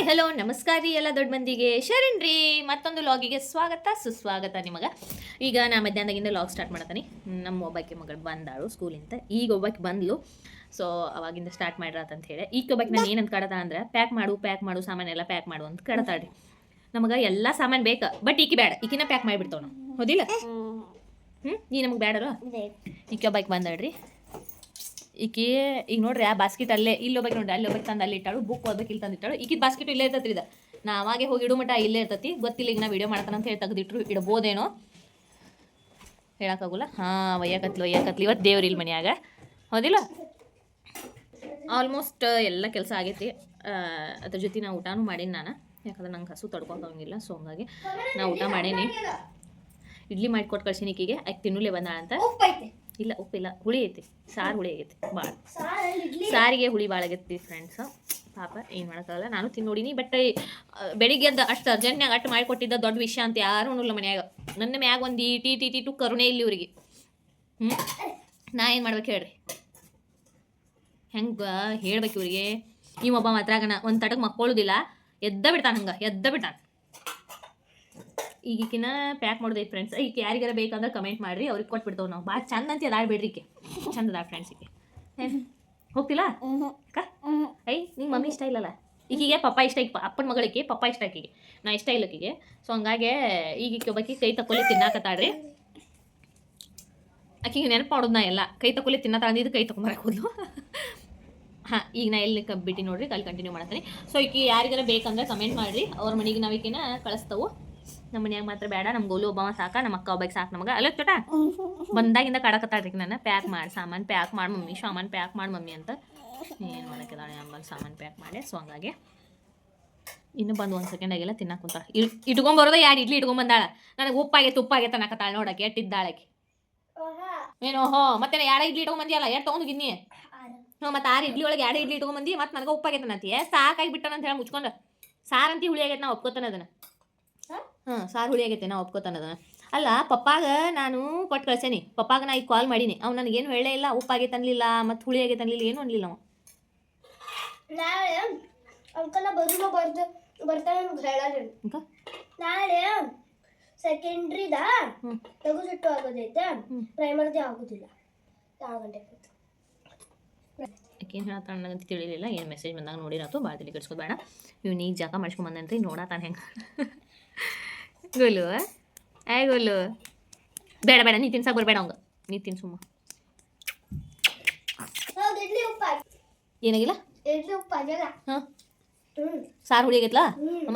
Hi hello ನಮಸ್ಕಾರ ರೀ ಎಲ್ಲ ದೊಡ್ಡ ಮಂದಿಗೆ. ಶರಣ್ ರೀ. ಮತ್ತೊಂದು ಲಾಗಿಗೆ ಸ್ವಾಗತ ಸುಸ್ವಾಗತ ನಿಮಗೆ. ಈಗ ನಾ ಮಧ್ಯಾಹ್ನದಾಗಿಂದ ಲಾಗ್ ಸ್ಟಾರ್ಟ್ ಮಾಡತ್ತೀನಿ ನಮ್ಮ ಒಬ್ಬಾಕಿ ಮಗಳು ಬಂದಾಳು ಸ್ಕೂಲಿಂದ. ಈಗ ಒಬ್ಬಾಕಿ ಬಂದ್ಲು. ಸೊ ಅವಾಗಿಂದ ಸ್ಟಾರ್ಟ್ ಮಾಡಿರತ್ತ ಅಂತ ಹೇಳಿ. ಈಗ ಒಬ್ಬಾಕಿ ನಾನು ಏನಂತ ಕಡತ ಅಂದ್ರೆ ಪ್ಯಾಕ್ ಮಾಡು ಪ್ಯಾಕ್ ಮಾಡು ಸಾಮಾನೆಲ್ಲ ಪ್ಯಾಕ್ ಮಾಡು ಅಂತ ಕಡತಾಳ್ರಿ. ನಮಗೆ ಎಲ್ಲ ಸಾಮಾನು ಬೇಕು. ಬಟ್ ಈಕಿ ಬೇಡ ಈಕಿನ ಪ್ಯಾಕ್ ಮಾಡಿಬಿಡ್ತಾವ ನಾವು. ಹೌದಿಲ್ಲ? ಹ್ಞೂ ಈ ನಮಗೆ ಬೇಡಲ್ಲ ಈಕೆ ಒಬ್ಬಾಕಿ ಬಂದಾಳ್ರಿ. ಈಕಿ, ಈಗ ನೋಡ್ರಿ ಆ ಬಾಸ್ಕೆಟ್ ಅಲ್ಲೇ, ಇಲ್ಲಿ ಹೋಗ್ಬೇಕು ನೋಡ್ರಿ, ಅಲ್ಲಿ ಹೋಗ್ಬೇಕು ತಂದು ಅಲ್ಲಿ ಇಟ್ಟಾಳು ಬುಕ್ ಓದ್ಬೇಕು ಇಲ್ಲಿ ತಂದಿಟ್ಟಾಳು ಈಕಿ ಬಾಸ್ಕೆಟ್ ಇಲ್ಲೇ ಇರ್ತತ್ರಿ ಇದು. ನಾ ಅವಾಗೆ ಹೋಗಿ ಇಡು ಮಟ ಇಲ್ಲೇ ಇರ್ತೈತಿ. ಗೊತ್ತಿಲ್ಲ ಈಗ ನಾ ವಿಡಿಯೋ ಮಾಡ್ತಾನ ಅಂತ ಹೇಳಿ ತೆಗೆದಿಟ್ರು, ಇಡ್ಬೋದೇನೋ. ಹೇಳಕ್ಕಾಗಲ್ಲ. ಹಾಂ, ಒಯ್ಯಕತ್ಲಿ ಒಯ್ಯಕತ್ಲಿ. ಇವತ್ತು ದೇವ್ರಿ ಇಲ್ಲಿ ಮನ್ಯಾಗ. ಹೌದಿಲ್ಲ? ಆಲ್ಮೋಸ್ಟ್ ಎಲ್ಲ ಕೆಲಸ ಆಗೈತಿ. ಅದ್ರ ಜೊತೆ ನಾ ಊಟನೂ ಮಾಡೀನಿ ನಾನು. ಯಾಕಂದ್ರೆ ನಂಗೆ ಹಸು ತಡ್ಕೊಳಂಗಿಲ್ಲ ಸೊ ಹಂಗಾಗಿ ನಾ ಊಟ ಮಾಡೀನಿ. ಇಡ್ಲಿ ಮಾಡಿಕೊಟ್ಟು ಕಳ್ಸೀನಿ ಈಕಿಗೆ. ಆಕೆ ತಿನ್ನಲೇ ಬಂದಾಳ ಅಂತ ಉಪ್ಪೈತೆ. ಇಲ್ಲ ಉಪ್ಪಿಲ್ಲ ಹುಳಿ ಐತಿ. ಸಾರು ಹುಳಿ ಆಗೈತಿ. ಭಾಳ ಸಾರಿಗೆ ಹುಳಿ ಭಾಳ ಆಗೈತಿ ಫ್ರೆಂಡ್ಸ್ ಪಾಪ ಏನು ಮಾಡೋಕ್ಕಾಗಲ್ಲ. ನಾನು ತಿನ್ನೋಡಿನಿ ನೋಡೀನಿ ಬಟ್ ಬೆಳಿಗ್ಗೆ ಅಂತ ಅಷ್ಟು ಅರ್ಜೆಂಟ್ನಾಗ ಅಷ್ಟು ಮಾಡಿಕೊಟ್ಟಿದ್ದ ದೊಡ್ಡ ವಿಷಯ ಅಂತ ಯಾರು ಇಲ್ಲ ಮನ್ಯಾಗ. ನನ್ನ ಮ್ಯಾಗ ಒಂದು ಈ ಟಿ ಟಿ ಟಿ ಟು ಕರುಣೆ ಇಲ್ಲಿ ಇವ್ರಿಗೆ. ಹ್ಞೂ ನಾ ಏನು ಮಾಡ್ಬೇಕು ಹೇಳ್ರಿ? ಹೆಂಗೆ ಹೇಳ್ಬೇಕು ಇವ್ರಿಗೆ? ಈ ಒಬ್ಬ ಮಾತ್ರಾಗನ ಒಂದು ತಟಕ್ಕೆ ಮಕ್ಕೊಳ್ಳೋದಿಲ್ಲ ಎದ್ದ ಬಿಡ್ತಾನೆ ಹಂಗೆ ಎದ್ದ ಬಿಡ್ತಾನೆ. ಈಗಿಕಿನ ಪ್ಯಾಕ್ ಮಾಡೋದೈತೆ ಫ್ರೆಂಡ್ಸ್ ಈಗ ಯಾರಿಗಾರ ಬೇಕಂದ್ರೆ ಕಮೆಂಟ್ ಮಾಡಿರಿ ಅವ್ರಿಗೆ ಕೊಟ್ಬಿಡ್ತಾವೆ ನಾವು. ಭಾಳ ಚಂದ ಅಂತ ಅದಾಡ್ಬೇಡ್ರಿ ಈಕೆ. ಚಂದ ಫ್ರೆಂಡ್ಸಿಗೆ ಫ್ರೆಂಡ್ಸ್ ಈಗ ಏನ್? ಹೋಗ್ತಿಲ್ಲ ಅಕ್ಕ? ಐ ನಿಂಗೆ ಮಮ್ಮಿ ಇಷ್ಟ ಇಲ್ಲಲ್ಲ? ಈಗೀಗೆ ಪಪ್ಪ ಇಷ್ಟ ಈಗ ಅಪ್ಪನ ಮಗಳಿಗೆ ಪಪ್ಪ ಇಷ್ಟ ಆಕಿಗೆ ನಾ ಇಷ್ಟ ಇಲ್ಲ ಆಕಿಗೆ ಸೊ ಹಂಗಾಗಿ ಈಗ ಒಬ್ಬಾಕಿ ಕೈ ತಕೊಳ್ಳಿ ತಿನ್ನಾಕತ್ತಾಳ್ರಿ ಆಕಿಗೆ ನೆನಪು ಮಾಡೋದು ನಾ ಎಲ್ಲ. ಕೈ ತಕೊಳ್ಳಿ ತಿನ್ನತ್ತ ಅಂದಿದ್ದು ಕೈ ತಗೊಂಬರಕ್ಕೆ ಹೋದ್ಲು. ಹಾಂ ಈಗ ನಾ ಎಲ್ಲಿ ಬಿಟ್ಟು ನೋಡ್ರಿ ಅಲ್ಲಿ ಕಂಟಿನ್ಯೂ ಮಾಡ್ತೀನಿ. ಸೊ ಈಕೆ ಯಾರಿಗಾರ ಬೇಕಂದ್ರೆ ಕಮೆಂಟ್ ಮಾಡಿರಿ. ಅವ್ರ ಮನೆಗೆ ನಾವು ಈಕಿನ ಕಳಿಸ್ತವು. ನಮ್ಮ ಮನ್ಯಾಗ ಮಾತ್ರ ಬೇಡ ನಮ್ಮ ಗೋಲು ಒಬ್ಬವ ಸಾಕ ನಮ್ಮ ಅಕ್ಕ ಒಬ್ಬಕ್ಕೆ ಸಾಕು ನಮಗೆ. ಅಲ್ಲ ಚೋಟ, ಬಂದಾಗಿಂದ ಕಡಕತ್ತಾಡ್ರಿ ನನ್ನ ಪ್ಯಾಕ್ ಮಾಡಿ, ಸಾಮಾನು ಪ್ಯಾಕ್ ಮಾಡಿ, ಮಮ್ಮಿ, ಸಾಮಾನು ಪ್ಯಾಕ್ ಮಾಡಿ, ಮಮ್ಮಿ ಅಂತ. ಏನು ಮಾಡಕ್ಕಿದ್ದಾಳೆ ಆಮೇಲೆ ಸಾಮಾನು ಪ್ಯಾಕ್ ಮಾಡಿ ಸೊ ಹಂಗಾಗಿ ಇನ್ನು ಬಂದು ಒಂದು ಸೆಕೆಂಡ್ ಆಗಿಲ್ಲ ತಿನ್ನಕ್ಕೆ ಇಟ್ಕೊಂಡ್ ಇಟ್ಕೊಂಬರೋದ ಎರಡು ಇಡ್ಲಿ ಇಟ್ಕೊಂಬಂದಾಳ? ನನಗೆ ಉಪ್ಪಾಗೆ, ತುಪ್ಪಾಗೆ ತನಕತ್ತಾಳೆ ನೋಡಕ್ಕೆ, ಎಟ್ಟಿದ್ದಾಳಕ್ಕೆ. ಏನೋ ಹೋ ಮತ್ತೆ ಎರಡು ಇಡ್ಲಿ ಇಟ್ಕೊಂಬಂದಿಯಲ್ಲ? ಎರಡು ತೊಗೊಂಡಿದ್ದೀನಿ ಹ್ಞೂ ಮತ್ತೆ ಆರು ಇಡ್ಲಿ ಒಳಗೆ ಎರಡು ಇಡ್ಲಿ ಇಟ್ಕೊಂಬಂದಿ, ಮತ್ತೆ ನನಗೆ ಉಪ್ಪಾಗೈತೆ ಅನ್ನತ್ತೀಯ ಸಾಕಾಗಿ ಬಿಟ್ಟನ ಅಂತ ಹೇಳಿ ಮುಚ್ಕೊಂಡು. ಸಾರಂತಿ ಹುಳಿ ಆಗೈತೆ, ನಾ ಒಪ್ಕೋತಾನೆ ಅದನ್ನ. ಹ್ಞೂ ಸಾರು ಹುಳಿ ಆಗೈತೆ ನಾ ಒಪ್ಕೋತಾನದ ಅಲ್ಲ ಪಪ್ಪಾಗ ನಾನು ಕೊಟ್ಟು ಕಳ್ಸೇನಿ. ಪಪ್ಪಾಗ ನಾ ಈಗ ಕಾಲ್ ಮಾಡೀನಿ. ಅವ್ನು ನನಗೇನು ಹೇಳೇ ಇಲ್ಲ ಉಪ್ಪಾಗೈತೆ ಅನ್ಲಿಲ್ಲ ಮತ್ತು ಹುಳಿ ಆಗೈತೆ ಅನ್ಲಿಲ್ಲ ಏನು ಅನ್ಲಿಲ್ಲ ಅವ. ನಾಳೆ ಅಂಕಲ ಬರುವ ಬರ್ದು ಬರ್ತಾನೆ ಹೇಳೋದು ಈಗ ನಾಳೆ ಸೆಕೆಂಡ್ರಿದ. ಲಘು ಸುಟ್ಟು ಆಗೋದೈತೆ. ಪ್ರೈಮರ್ದೇ ಆಗೋದಿಲ್ಲ. ಯಾವ ಗಂಟೆ ಏನು ಹೇಳ್ತಾಳೆ ನನಗಂತ ತಿಳಿಲಿಲ್ಲ. ಏನು ಮೆಸೇಜ್ ಬಂದಾಗ ನೋಡಿರತ್ತು ಭಾಳ ತಲೆ ಕಳ್ಸ್ಕೊಬೇಡ ಇವ್ ಇವ್ನು ಈಗ ಜಾಕ ಮಾಡಿಸ್ಕೊಂಬಂದನ್ರಿ ನೋಡತಾನೆ ಹೆಂಗೆ. ಗೋಲು ಏ ಗೋಲು ಬೇಡ ಬೇಡ ನೀ ತಿನ್ಸಕ್ಕೆ ಬರಬೇಡ ಅವಂಗ. ನೀ ತಿನ್ ಸುಮ್ಮ. ಹೌದು ಇಡ್ಲಿ ಏನಾಗಿಲ್ಲ? ಸಾರು ಹುಳಿ ಆಗೈತ್ಲಾ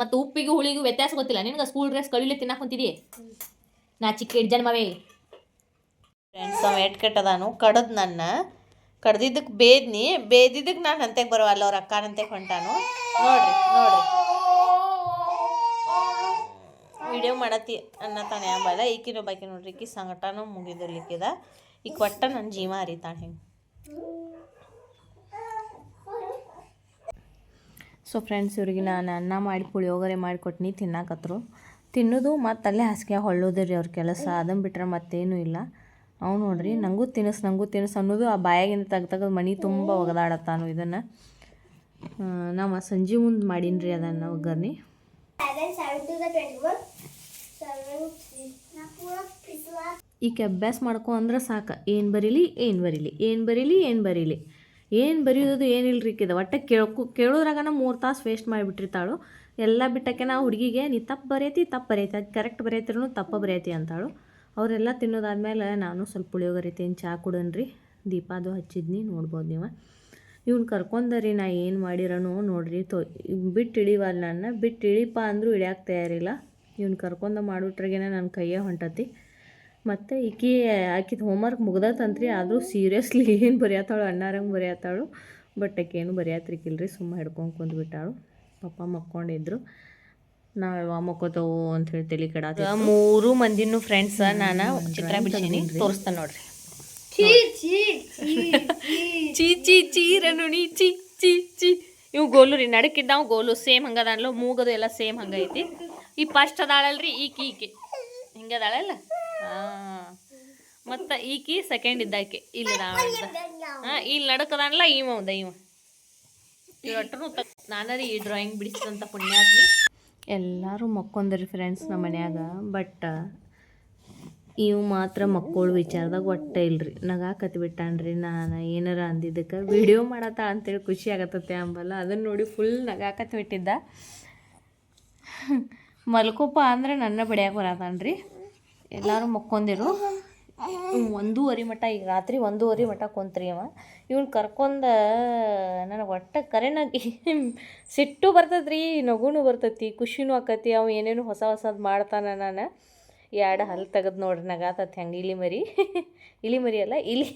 ಮತ್ತೆ ಉಪ್ಪಿಗೂ ಹುಳಿಗೂ ವ್ಯತ್ಯಾಸ ಗೊತ್ತಿಲ್ಲ. ನಿನಗೆ ಸ್ಕೂಲ್ ಡ್ರೆಸ್ ಕಳಿಲೆ ತಿನ್ನಕ್ಕೆ ಕುಂತಿದಿ? ನಾ ಚಿಕ್ಕ ಹಿಡ್ ಜನ್ಮವೇ ಫ್ರೆಂಡ್ಸ್ ಅವ ಎಟ್ ಕೆಟ್ಟದಾನು ಕಡದ್ ನನ್ನ. ಕಡ್ದಿದ್ದಕ್ಕೆ ಬೇದ್ನಿ. ಬೇದಿದ್ದಕ್ಕೆ ನಾನು ಅಂತೆಗೆ ಬರೋವಲ್ಲ ಅವ್ರ ಅಕ್ಕನಂತೆ ಹೊಂಟಾನು. ನೋಡ್ರಿ ನೋಡ್ರಿ. ವಿಡಿಯೋ ಮಾಡತ್ತಿ ಅನ್ನ ತಾನೆ ಅಂಬಲ್ಲ ಈಕಿನ ಬಾಕಿ ನೋಡ್ರಿ, ಈಕಿ ಸಂಗಟನೂ ಮುಗಿದಿರ್ಲಿಕ್ಕಿದ. ಈಗ ಒಟ್ಟ ನನ್ನ ಜೀವ ಹರಿತಾಳೆ ಹಿಂಗೆ. ಸೊ ಫ್ರೆಂಡ್ಸ್ ಇವ್ರಿಗೆ ನಾನು ಅನ್ನ ಮಾಡಿ, ಪುಳಿಯೋಗರೆ ಮಾಡಿಕೊಟ್ನಿ ತಿನ್ನಾಕತ್ರು. ತಿನ್ನೋದು ಮತ್ತು ಅಲ್ಲೇ ಹಾಸಿಗೆ ಹೊಳ್ಳೋದು ರೀ ಅವ್ರ ಕೆಲಸ. ಅದನ್ನು ಬಿಟ್ರೆ ಮತ್ತೇನೂ ಇಲ್ಲ. ಅವು ನೋಡ್ರಿ ನನಗೂ ತಿನ್ನಿಸ್ ನನಗೂ ತಿನ್ನಿಸ್ ಅನ್ನೋದು ಆ ಬಾಯಾಗಿಂದ ತೆಗ್ದು ತೆಗೆದು ಮನೆ ತುಂಬ ಒಗದಾಡತ್ತಾನು ಇದನ್ನು. ನಾವು ಸಂಜೆ ಮುಂದೆ ಮಾಡೀನಿ ರೀ ಅದನ್ನು ಒಗ್ಗರ್ನಿ. ಈಕೆ ಅಭ್ಯಾಸ ಮಾಡ್ಕೊ ಅಂದ್ರೆ ಸಾಕು. ಏನು ಬರೀಲಿ ಏನು ಬರೀಲಿ. ಏನು ಬರೀಲಿ ಏನು ಬರೀಲಿ. ಏನು ಬರೆಯೋದು ಏನಿಲ್ಲ ರೀ ಒಟ್ಟೆ ಕೇಳ್ಕೊ, ಕೇಳೋದ್ರಾಗನ ಮೂರು ತಾಸು ವೇಸ್ಟ್ ಮಾಡಿಬಿಟ್ಟಿರ್ತಾಳು. ಎಲ್ಲ ಬಿಟ್ಟಕ್ಕೆ ನಾವು ಹುಡುಗಿಗೆ, ನೀ ತಪ್ಪು ಬರೆಯತಿ ತಪ್ಪು ಬರೆಯತಿ ಅದು ಕರೆಕ್ಟ್ ಬರೆಯತಿರೂ ತಪ್ಪು ಬರೆಯತಿ ಅಂತಾಳು. ಅವರೆಲ್ಲ ತಿನ್ನೋದಾದ್ಮೇಲೆ ನಾನು ಸ್ವಲ್ಪ ಪುಳಿಯೋಗರೆ ತಿಂದು ಚಹಾ ಕುಡನ್ರಿ. ದೀಪ ಅದು ಹಚ್ಚಿದ್ನಿ, ನೋಡ್ಬೋದು ನೀವು. ಇವ್ನು ಕರ್ಕೊಂಡರಿ ನಾ ಏನು ಮಾಡಿರೋನು ನೋಡ್ರಿ ತೊ ಬಿಟ್ಟು ಇಳಿವಲ್ಲ ನನ್ನ. ಬಿಟ್ಟು ಇಳಿಪ ಅಂದರೂ ಇಳಿಯಾಕ ತಯಾರಿಲ್ಲ. ಇವ್ನು ಕರ್ಕೊಂಡು ಮಾಡಿಬಿಟ್ರೆಗೇನೆ ನನ್ನ ಕೈಯೇ ಹೊಂಟತಿ. ಮತ್ತು ಈಕಿ ಆಕಿದ ಹೋಮ್ವರ್ಕ್ ಮುಗ್ದತಂತ್ರಿ ಆದರೂ ಸೀರಿಯಸ್ಲಿ ಏನು ಬರೆಯತ್ತಾಳು ಅಣ್ಣಾರಂಗೆ ಬರೆಯತ್ತಾಳು ಬಟ್ ಆಕೇನು ಬರೆಯತ್ರಿಕಿಲ್ರಿ ಸುಮ್ಮ ಹಿಡ್ಕೊಂಡು ಕುಂದ್ಬಿಟ್ಟಾಳು. ಪಪ್ಪ ಮಕ್ಕೊಂಡಿದ್ರು. ನಾವು ಯಾವ ಮಕ್ಕೋತವು ಅಂತ ಹೇಳಿ ತಲೆ ಕೆಡ ಮೂರು ಮಂದಿನೂ ಫ್ರೆಂಡ್ಸ್ ನಾನು ಚಿತ್ರ ಬಿಡ್ತೀನಿ ತೋರಿಸ್ತಾನೆ ನೋಡ್ರಿ. ಚೀ ಚೀ ಚೀ ಚೀ ಚೀ, ಚಿ ಚಿ. ಇವು ಗೋಲು ರೀ ನಡಕಿದ್ದಾವ ಗೋಲು, ಸೇಮ್ ಹಂಗದಾನ್ಲು ಮೂಗದು ಎಲ್ಲ ಸೇಮ್ ಹಂಗೈತಿ ಈ ಫಸ್ಟ್ ಅದಾಳಲ್ರಿ ಈಕಿ ಈಕಿ ಹಿಂಗದಾಳಲ್ಲ ಹಾಂ. ಮತ್ತು ಈಕಿ ಸೆಕೆಂಡ್ ಇದ್ದಾಕೆ ಇಲ್ಲಿ ಹಾಂ, ಇಲ್ಲಿ ನಡಕದಾನಲ್ಲ ಇವ ಒಂದ ಇವ. ಒಟ್ಟನು ನಾನರಿ ಈ ಡ್ರಾಯಿಂಗ್ ಬಿಡಿಸಿದಂಥ ಪುಣ್ಯಾತ್ಮಿ. ಎಲ್ಲರೂ ಮಕ್ಕೊಂದ್ರಿ ಫ್ರೆಂಡ್ಸ್ ನಮ್ಮ ಮನ್ಯಾಗ ಬಟ್ ಇವು ಮಾತ್ರ ಮಕ್ಕಳು ವಿಚಾರದಾಗ ಒಟ್ಟೆ ಇಲ್ರಿ. ನಗಾಕತ್ಬಿಟ್ಟಾನ್ರಿ ನಾನು. ಏನಾರ ಅಂದಿದ್ದಕ್ಕೆ ವಿಡಿಯೋ ಮಾಡತ್ತ ಅಂತೇಳಿ ಖುಷಿ ಆಗತ್ತತೆ ಅಂಬಲ್ಲ. ಅದನ್ನು ನೋಡಿ ಫುಲ್ ನಗಾಕತ್ ಬಿಟ್ಟಿದ್ದ. ಮಲ್ಕೋಪ ಅಂದ್ರೆ ನನ್ನ ಬಡಿಯಾಕ ಬರತಾನ್ರಿ. ಎಲ್ಲರೂ ಮಕ್ಕೊಂದಿರು. ಒಂದೂವರೆ ಮಟ ಈಗ ರಾತ್ರಿ ಒಂದೂವರೆ ಮಠ ಕುಂತ್ರಿ ಅವ. ಇವ್ನು ಕರ್ಕೊಂಡ ನನಗೆ ಒಟ್ಟ ಕರೆನಾಗಿ ಸಿಟ್ಟು ಬರ್ತದ್ರಿ, ನಗುನು ಬರ್ತೈತಿ, ಖುಷಿನೂ ಆಕತಿ, ಅವ ಏನೇನು ಹೊಸ ಹೊಸದು ಮಾಡ್ತಾನ ನಾನು. ಎರಡು ಹಲ್ಲು ತೆಗೆದು ನೋಡ್ರಿ ನಗಾತತಿ. ಹಂಗೆ ಇಲಿ ಮರಿ. ಇಲಿ ಮರಿ ಅಲ್ಲ, ಇಲಿ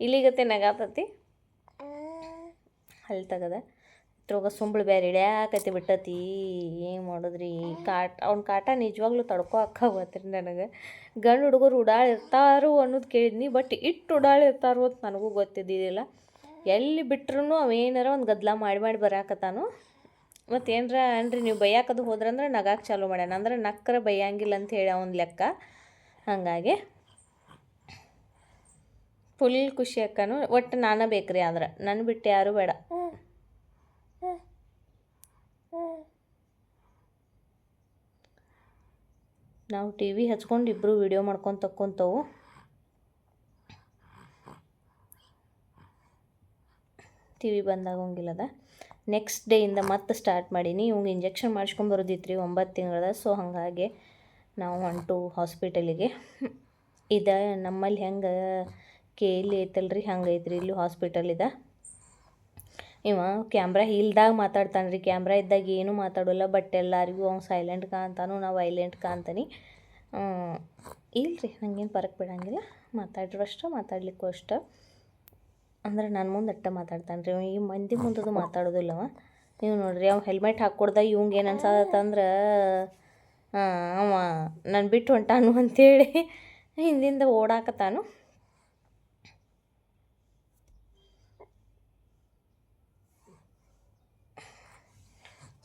ಇಲಿಗತ್ತೆ ನಗಾತತಿ. ಹಲ್ಲು ತೆಗದ. ಇದ್ರೊಳಗೆ ಸುಂಬಳು ಬೇರೆ ಇಳ್ಯಾಕತಿ ಬಿಟ್ಟತಿ. ಏನು ಮಾಡೋದ್ರಿ? ಕಾಟ, ಅವ್ನ ಕಾಟ ನಿಜವಾಗ್ಲೂ ತಡ್ಕೋ ಅಕ್ಕಾಗತ್ರಿ ನನಗೆ. ಗಂಡು ಹುಡುಗರು ಇರ್ತಾರೋ ಅನ್ನೋದು ಕೇಳಿದ್ನಿ, ಬಟ್ ಇಟ್ಟು ಇರ್ತಾರೋ ಅಂತ ನನಗೂ ಗೊತ್ತಿದ್ದಿದ್ದಿಲ್ಲ. ಎಲ್ಲಿ ಬಿಟ್ರೂ ಅವೇನಾರ ಒಂದು ಗದ್ಲ ಮಾಡಿ ಮಾಡಿ ಬರಾಕತ್ತಾನು. ಮತ್ತು ಏನರ ಅನ್ರಿ, ನೀವು ಬೈಯಾಕದು ಹೋದ್ರಂದ್ರೆ ನಗಾಕ್ ಚಾಲೂ ಮಾಡ್ಯಾನ. ಅಂದ್ರೆ ನಕ್ಕರ ಬೈಯಂಗಿಲ್ಲ ಅಂತ ಹೇಳಿ ಅವ್ನ ಲೆಕ್ಕ. ಹಾಗಾಗಿ ಫುಲ್ ಖುಷಿ ಅಕ್ಕನು. ಒಟ್ಟು ನಾನೇ ಬೇಕ್ರಿ ಅಂದ್ರೆ ನನ್ನ ಬಿಟ್ಟು ಯಾರೂ ಬೇಡ. ನಾವು ಟಿ ವಿ ಹಚ್ಕೊಂಡು ಇಬ್ಬರು ವಿಡಿಯೋ ಮಾಡ್ಕೊಂಡು ತಕ್ಕೊಂತವು. ಟಿ ವಿ ಬಂದಾಗಂಗಿಲ್ಲದ ನೆಕ್ಸ್ಟ್ ಡೇಯಿಂದ ಮತ್ತೆ ಸ್ಟಾರ್ಟ್ ಮಾಡೀನಿ. ಇವಂಗೆ ಇಂಜೆಕ್ಷನ್ ಮಾಡಿಸ್ಕೊಂಡು ಬರೋದಿತ್ತು ರೀ ಒಂಬತ್ತು ತಿಂಗಳದ. ಸೊ ಹಾಗಾಗಿ ನಾವು ಹೊಂಟು ಹಾಸ್ಪಿಟಲಿಗೆ ಇದು ನಮ್ಮಲ್ಲಿ ಹೆಂಗೆ ಕೆ ಎಲ್ಲಿ ಐತಲ್ರಿ, ಹಂಗೆ ಐತ್ರಿ ಇಲ್ಲಿ ಹಾಸ್ಪಿಟಲ್ ಇದೆ. ಇವ ಕ್ಯಾಮ್ರಾ ಇಲ್ದಾಗ ಮಾತಾಡ್ತಾನೆ ರೀ ಕ್ಯಾಮ್ರಾ ಇದ್ದಾಗ ಏನೂ ಮಾತಾಡೋಲ್ಲ ಬಟ್ ಎಲ್ಲರಿಗೂ ಅವ್ನು ಸೈಲೆಂಟ್ ಕಾಂತಾನು ನಾವು ವೈಲೆಂಟ್ ಇಲ್ಲ ರೀ ನಂಗೇನು ಪರಕ್ ಬಿಡಂಗಿಲ್ಲ. ಮಾತಾಡಿರೋ ಅಷ್ಟು, ಮಾತಾಡ್ಲಿಕ್ಕೂ ಅಷ್ಟು. ಅಂದ್ರೆ ನನ್ನ ಮುಂದೆ ಅಟ್ಟ ಮಾತಾಡ್ತಾನೆ ರೀ. ಈ ಮಂದಿ ಮುಂದದು ಮಾತಾಡೋದಿಲ್ಲವ ನೀವು ನೋಡ್ರಿ ಅವ ಹೆಲ್ಮೆಟ್ ಹಾಕ್ಕೊಡ್ದ ಇವಂಗೆ ಏನು ಅನ್ಸತ್ತಂದ್ರೆ ಅವ ನಾನು ಬಿಟ್ಟು ಹೊಂಟಾನು ಅಂತೇಳಿ ಹಿಂದಿಂದ ಓಡಾಕತ್ತಾನು.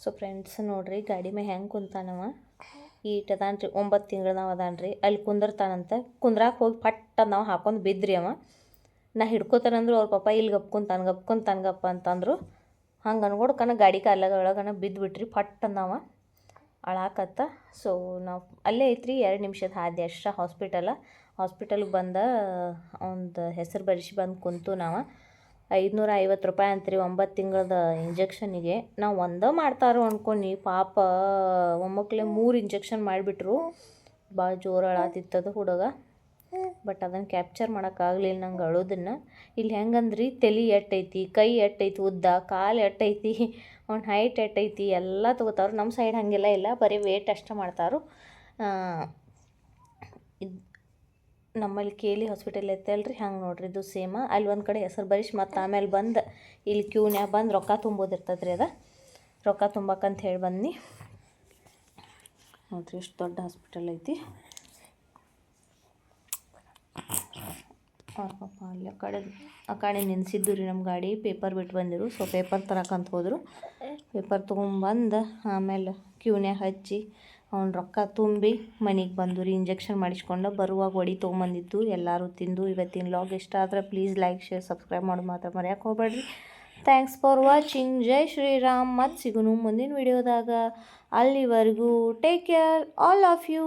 ಸೊ ಫ್ರೆಂಡ್ಸ್ ನೋಡ್ರಿ ಗಾಡಿ ಮೇಲೆ ಹೆಂಗೆ ಕುಂತಾನವ ಈಟ್ ಅದಾನ್ರಿ ಒಂಬತ್ತು ತಿಂಗಳದವ ಅದಾನ್ರಿ. ಅಲ್ಲಿ ಕುಂದಿರ್ತಾನಂತ. ಕುಂದ್ರಾಕ ಹೋಗಿ ಪಟ್ಟ ನಾವು ಹಾಕೊಂಡು ಬಿದ್ರಿ ಅವ. ನಾ ಹಿಡ್ಕೋತಾನಂದ್ರು ಅವ್ರ ಪಾಪ ಇಲ್ಲಿ ಗಪ್ಕೊಂತಾನೆ ಗಪ್ಕೊಂತಾನೆ ಗಪ್ಪ ಅಂತಂದರು. ಹಂಗೆ ಅನ್ಕೊಡ್ಕನ ಗಾಡಿ ಕಾಲದ ಒಳಗನ ಬಿದ್ದು ಬಿಟ್ರಿ ಪಟ್ ಅಂದವ. ಅಳಾಕತ್ತ. ಸೊ ನಾವು ಅಲ್ಲೇ ಐತ್ರಿ ಎರಡು ನಿಮಿಷದ ಹಾದಿ ಅಷ್ಟ ಹಾಸ್ಪಿಟಲ ಹಾಸ್ಪಿಟಲ್ಗೆ ಬಂದ, ಒಂದು ಹೆಸರು ಬರಿಸಿ ಬಂದು ಕುಂತು ನಾವು. ಐದುನೂರ ಐವತ್ತು ರೂಪಾಯಿ ಅಂತ್ರಿ ಒಂಬತ್ತು ತಿಂಗಳದ ಇಂಜೆಕ್ಷನಿಗೆ ನಾವು ಒಂದೇ ಮಾಡ್ತಾರೋ ಅನ್ಕೊಂಡು, ಪಾಪ ಒಮ್ಮಕ್ಕಳೇ ಮೂರು ಇಂಜೆಕ್ಷನ್ ಮಾಡಿಬಿಟ್ರು. ಭಾಳ ಜೋರು ಅಳಾತಿತ್ತದು ಹುಡುಗ. ಬಟ್ ಅದನ್ನು ಕ್ಯಾಪ್ಚರ್ ಮಾಡೋಕ್ಕಾಗಲಿಲ್ಲ ನಂಗೆ ಅಳೋದನ್ನು. ಇಲ್ಲಿ ಹೆಂಗಂದ್ರಿ? ತಲೆ ಎಟ್ಟೈತಿ, ಕೈ ಎಟ್ಟೈತಿ, ಉದ್ದ, ಕಾಲು ಎಟ್ಟೈತಿ, ಅವ್ನ ಹೈಟ್ ಎಟ್ಟೈತಿ, ಎಲ್ಲ ತಗೋತಾರೆ ನಮ್ಮ ಸೈಡ್ ಹಾಗೆಲ್ಲ ಇಲ್ಲ, ಬರೀ ವೇಟ್ ಅಷ್ಟೇ ಮಾಡ್ತಾರು ಇದು ನಮ್ಮಲ್ಲಿ ಕೇಲಿ ಹಾಸ್ಪಿಟಲ್ ಐತಲ್ರಿ ಹಂಗೆ ನೋಡ್ರಿ ಇದು ಸೇಮ ಅಲ್ಲಿ ಒಂದು ಕಡೆ ಹೆಸರು ಬರೀಶ್, ಮತ್ತು ಆಮೇಲೆ ಬಂದು ಇಲ್ಲಿ ಕ್ಯೂನ್ಯಾಗ ಬಂದು ರೊಕ್ಕ ತುಂಬೋದಿರ್ತದೆ ರೀ ಅದ. ರೊಕ್ಕ ತುಂಬಕ್ಕಂತ ಹೇಳಿ ಬನ್ನಿ ನೋಡ್ರಿ ಎಷ್ಟು ದೊಡ್ಡ ಹಾಸ್ಪಿಟಲ್ ಐತಿ. ಅಲ್ಲಿ ಆ ಕಡೆ ಆ ಕಡೆ ನಿನ್ಸಿದ್ದು ರೀ ನಮ್ಮ ಗಾಡಿ, ಪೇಪರ್ ಬಿಟ್ಟು ಬಂದಿರು. ಸೊ ಪೇಪರ್ ತರಕಂತ ಹೋದರು. ಪೇಪರ್ ತೊಗೊಂಬಂದು ಆಮೇಲೆ ಕ್ಯೂನ್ಯಾಗ ಹಚ್ಚಿ ಅವ್ನು ರೊಕ್ಕ ತುಂಬಿ ಮನೆಗೆ ಬಂದು ರೀ ಇಂಜೆಕ್ಷನ್ ಮಾಡಿಸ್ಕೊಂಡು ಬರುವಾಗ ಒಡಿ ತೊಗೊಂಬಂದಿದ್ದು ಎಲ್ಲರೂ ತಿಂದು ಇವತ್ತಿನ ಲಾಗ್ ಇಷ್ಟ ಆದರೆ ಪ್ಲೀಸ್ ಲೈಕ್ ಶೇರ್ ಸಬ್ಸ್ಕ್ರೈಬ್ ಮಾಡಿ ಮಾತ್ರ ಮರ್ಯಾಕೆ ಹೋಗ್ಬೇಡ್ರಿ. Thanks for watching Jai Shriram. ಮತ್ತು ಸಿಗುನು ಮುಂದಿನ ವಿಡಿಯೋದಾಗ ಅಲ್ಲಿವರೆಗೂ take care all of you